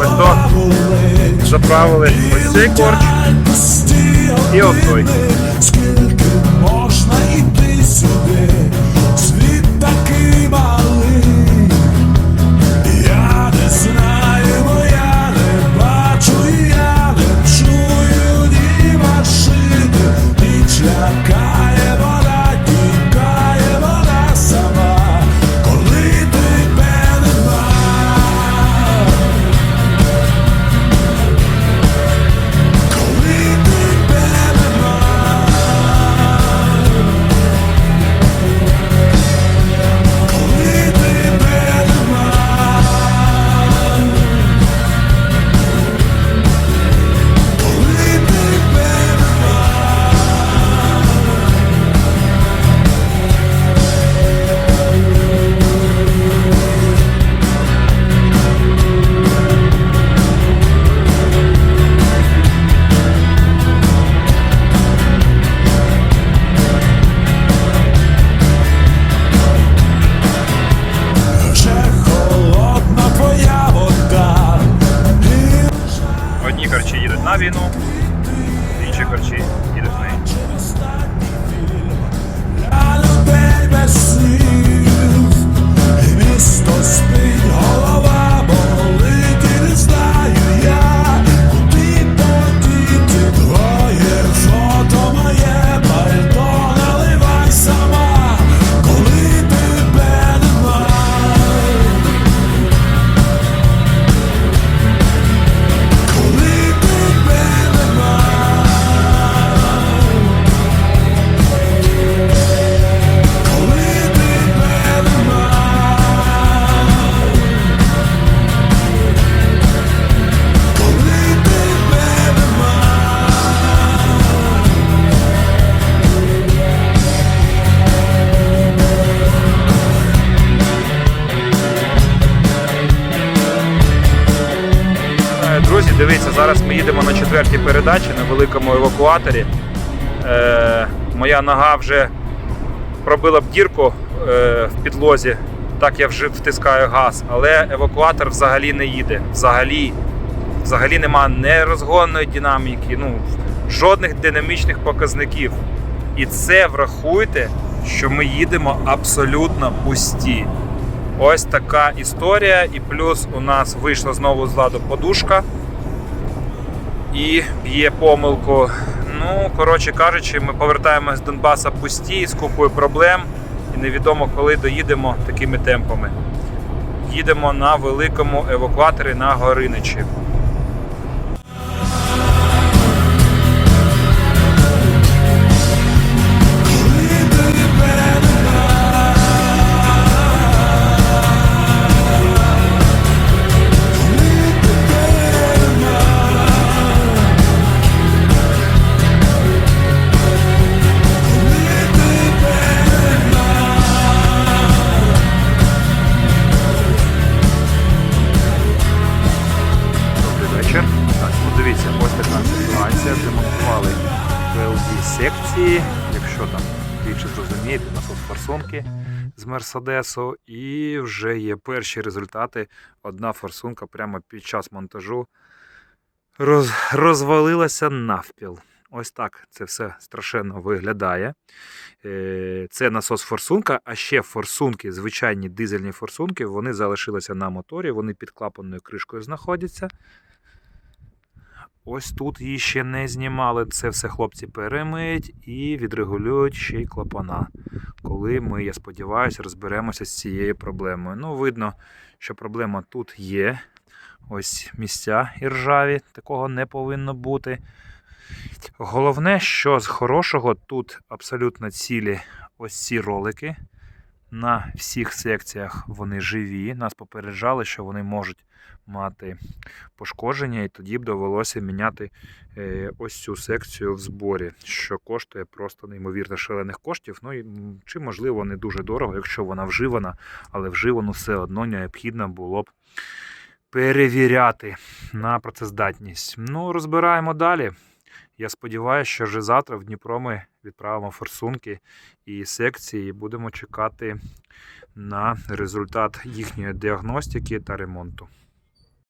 Все, ось то заправили ось цей корч і ось той. Дивіться, зараз ми їдемо на четвертій передачі на великому евакуаторі. Е, моя нога вже пробила б дірку е, в підлозі, так я вже втискаю газ, але евакуатор взагалі не їде. Взагалі, взагалі нема не розгонної динаміки, ну, жодних динамічних показників. І це врахуйте, що ми їдемо абсолютно пусті. Ось така історія. І плюс у нас вийшла знову з ладу подушка і б'є помилку. Ну, коротше кажучи, ми повертаємось з Донбаса пусті з купою проблем. І невідомо, коли доїдемо такими темпами. Їдемо на великому евакуаторі на Гориничі. Така ситуація. Демонтували VLD секції. Якщо там більше зрозумієте, насос форсунки з Мерседесу. І вже є перші результати. Одна форсунка прямо під час монтажу роз, розвалилася навпіл. Ось так це все страшенно виглядає. Е, Це насос форсунка, а ще форсунки, звичайні дизельні форсунки, вони залишилися на моторі, вони під клапанною кришкою знаходяться. Ось тут її ще не знімали. Це все хлопці перемиють і відрегулюють ще й клапана. Коли ми, я сподіваюся, розберемося з цією проблемою. Ну, видно, що проблема тут є. Ось місця іржаві, такого не повинно бути. Головне, що з хорошого тут абсолютно цілі ось ці ролики. На всіх секціях вони живі. Нас попереджали, що вони можуть мати пошкодження, і тоді б довелося міняти е, ось цю секцію в зборі, що коштує просто неймовірно шалених коштів. Ну і чи можливо не дуже дорого, якщо вона вживана, але вживану все одно необхідно було б перевіряти на працездатність. Ну, розбираємо далі. Я сподіваюся, що вже завтра в Дніпро ми відправимо форсунки і секції, і будемо чекати на результат їхньої діагностики та ремонту.